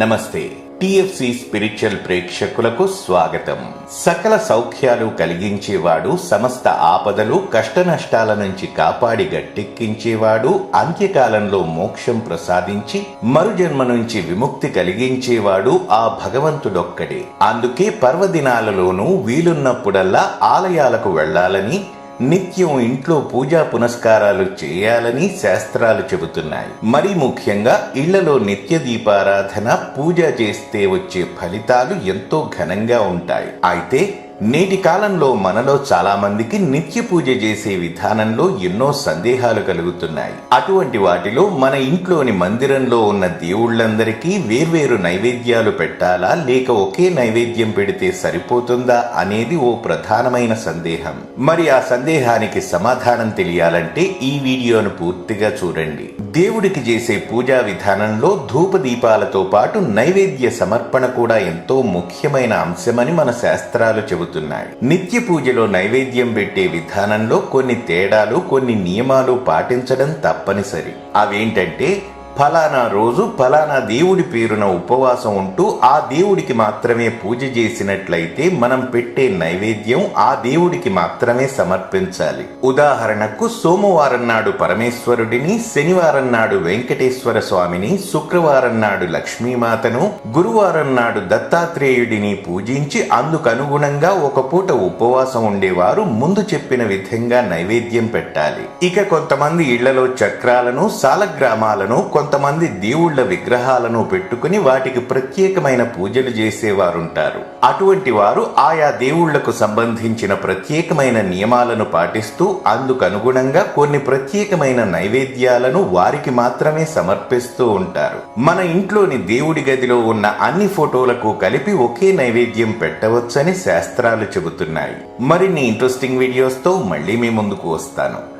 నమస్తే. TFC spiritual ప్రేక్షకులకు స్వాగతం. సకల సౌఖ్యాలు కలిగించేవాడు సమస్త ఆపదలు కష్టనష్టాల నుంచి కాపాడి గట్టెక్కించేవాడు అంత్యకాలంలో మోక్షం ప్రసాదించి మరుజన్మ నుంచి విముక్తి కలిగించేవాడు ఆ భగవంతుడొక్కడే. అందుకే పర్వదినాలలోనూ వీలున్నప్పుడల్లా ఆలయాలకు వెళ్ళాలని నిత్యం ఇంట్లో పూజా పునస్కారాలు చేయాలని శాస్త్రాలు చెబుతున్నాయి. మరీ ముఖ్యంగా ఇళ్ళలో నిత్య దీపారాధన పూజ చేస్తే వచ్చే ఫలితాలు ఎంతో ఘనంగా ఉంటాయి. అయితే నేటి కాలంలో మనలో చాలా మందికి నిత్య పూజ చేసే విధానంలో ఎన్నో సందేహాలు కలుగుతున్నాయి. అటువంటి వాటిలో మన ఇంట్లోని మందిరంలో ఉన్న దేవుళ్ళందరికీ వేర్వేరు నైవేద్యాలు పెట్టాలా? లేక ఒకే నైవేద్యం పెడితే సరిపోతుందా? అనేది ఓ ప్రధానమైన సందేహం. మరి ఆ సందేహానికి సమాధానం తెలియాలంటే ఈ వీడియోను పూర్తిగా చూడండి. దేవుడికి చేసే పూజా విధానంలో ధూప దీపాలతో పాటు నైవేద్య సమర్పణ కూడా ఎంతో ముఖ్యమైన అంశమని మన శాస్త్రాలు చెబుతున్నాయి నిత్య పూజలో నైవేద్యం పెట్టే విధానంలో కొన్ని తేడాలు కొన్ని నియమాలు పాటించడం తప్పనిసరి. అవేంటంటే ఫలానా రోజు ఫలానా దేవుడి పేరున ఉపవాసం ఉంటూ ఆ దేవుడికి మాత్రమే పూజ చేసినట్లయితే మనం పెట్టే నైవేద్యం ఆ దేవుడికి మాత్రమే సమర్పించాలి. ఉదాహరణకు సోమవారం నాడు పరమేశ్వరుడిని శనివారం నాడు వెంకటేశ్వర స్వామిని శుక్రవారం నాడు లక్ష్మీమాతను గురువారం నాడు దత్తాత్రేయుడిని పూజించి అందుకనుగుణంగా ఒక పూట ఉపవాసం ఉండేవారు ముందు చెప్పిన విధంగా నైవేద్యం పెట్టాలి. ఇక కొంతమంది ఇళ్ళలో చక్రాలను సాలగ్రామాలను కొంతమంది దేవుళ్ళ విగ్రహాలను పెట్టుకుని వాటికి ప్రత్యేకమైన పూజలు చేసేవారుంటారు. అటువంటి వారు ఆయా దేవుళ్ళకు సంబంధించిన ప్రత్యేకమైన నియమాలను పాటిస్తూ అందుకు అనుగుణంగా కొన్ని ప్రత్యేకమైన నైవేద్యాలను వారికి మాత్రమే సమర్పిస్తూ ఉంటారు. మన ఇంట్లోని దేవుడి గదిలో ఉన్న అన్ని ఫోటోలకు కలిపి ఒకే నైవేద్యం పెట్టవచ్చని శాస్త్రాలు చెబుతున్నాయి. మరిన్ని ఇంట్రెస్టింగ్ వీడియోస్తో మళ్ళీ మీ ముందుకు వస్తాను.